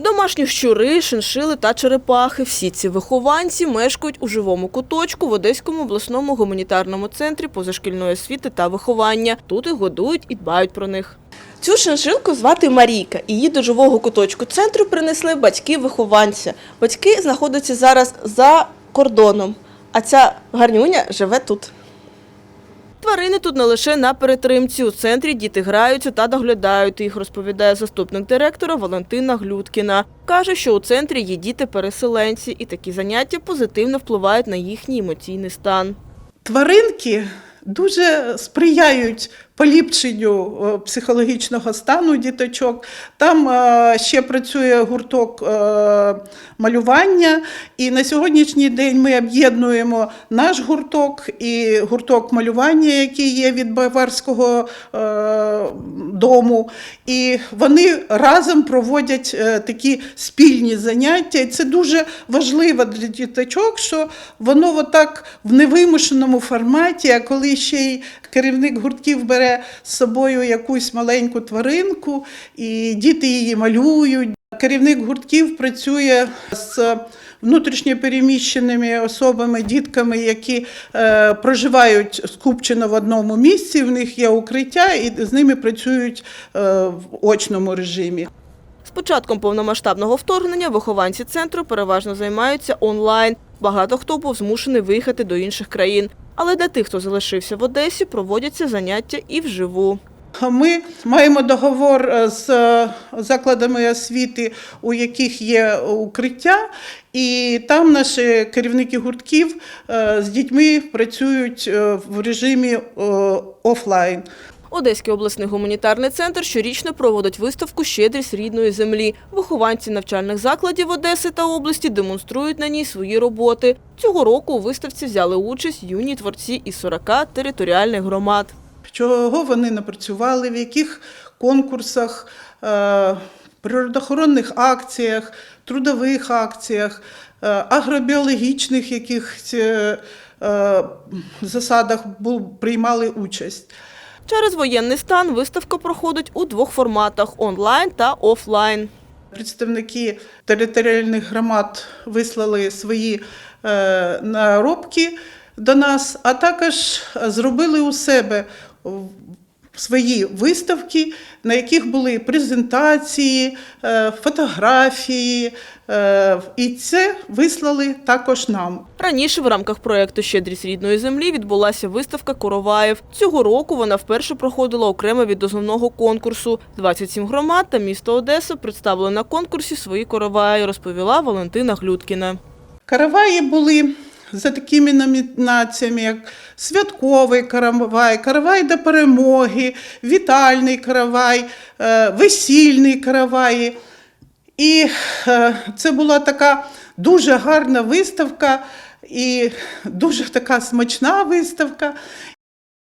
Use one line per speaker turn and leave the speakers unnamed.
Домашні щури, шиншили та черепахи. Всі ці вихованці мешкають у живому куточку в Одеському обласному гуманітарному центрі позашкільної освіти та виховання. Тут їх годують і дбають про них. Цю шиншилку звати Марійка. Її до живого куточку центру принесли батьки вихованця. Батьки знаходяться зараз за кордоном, а ця гарнюня живе тут. Тварини тут не лише на перетримці. У центрі діти граються та доглядають їх, розповідає заступник директора Валентина Глюткіна. Каже, що у центрі є діти-переселенці, і такі заняття позитивно впливають на їхній емоційний стан.
Тваринки дуже сприяють поліпшенню е, психологічного стану діточок. Там е, ще працює гурток е, малювання, і на сьогоднішній день ми об'єднуємо наш гурток і гурток малювання, який є від Баварського дому. І вони разом проводять такі спільні заняття. І це дуже важливо для діточок, що воно отак в невимушеному форматі, а коли ще й керівник гуртків бере з собою якусь маленьку тваринку, і діти її малюють. Керівник гуртків працює з внутрішньопереміщеними особами, дітками, які е, проживають скупчено в одному місці. В них є укриття, і з ними працюють е, в очному режимі.
З початком повномасштабного вторгнення вихованці центру переважно займаються онлайн. Багато хто був змушений виїхати до інших країн. Але для тих, хто залишився в Одесі, проводяться заняття і вживу.
Ми маємо договор е, з е, закладами освіти, у яких є укриття, і там наші керівники гуртків е, з дітьми працюють в режимі офлайн.
Одеський обласний гуманітарний центр щорічно проводить виставку Щедрість рідної землі. Вихованці навчальних закладів Одеси та області демонструють на ній свої роботи. Цього року у виставці взяли участь юні творці із 40 територіальних громад.
Чого вони напрацювали, в яких конкурсах, е, природоохоронних акціях, трудових акціях, е, агробіологічних якихось е, е, засадах приймали участь.
Через воєнний стан виставка проходить у двох форматах – онлайн та офлайн.
Представники територіальних громад вислали свої е, наробки до нас, а також зробили у себе свої виставки, на яких були презентації, е, фотографії, е, і це вислали також нам.
Раніше в рамках проєкту «Щедрість рідної землі» відбулася виставка «Короваєв». Цього року вона вперше проходила окремо від основного конкурсу. 27 громад та місто Одеса представили на конкурсі свої короваї, розповіла Валентина Глюткіна.
Караваї були за такими номінаціями, як святковий каравай, каравай до перемоги, вітальний каравай, е, весільний каравай. І е, це була така дуже гарна виставка і дуже така смачна виставка.